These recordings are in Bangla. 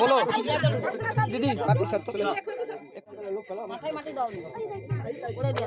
বলো দিদি বাপি সত্য বলো। মাথায় মাটি দাও করে দিয়ে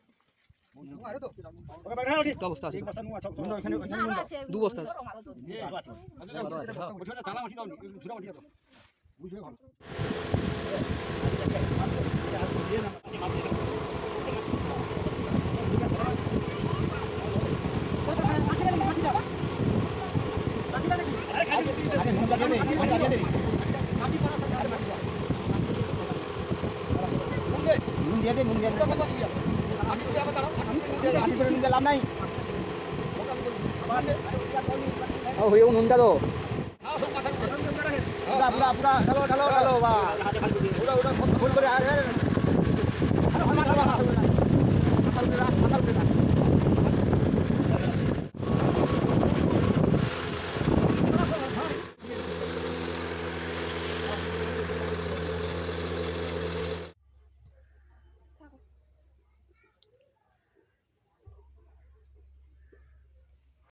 অবস্থা আছে দু বস্তা আছে নুন দিয়ে দে নুন দিয়ে দে। লাভ নাই হয়ে নুনটা তো পুরা পুরা পুরা ঢালো ঢালো ঢালো বা ফুল করে আর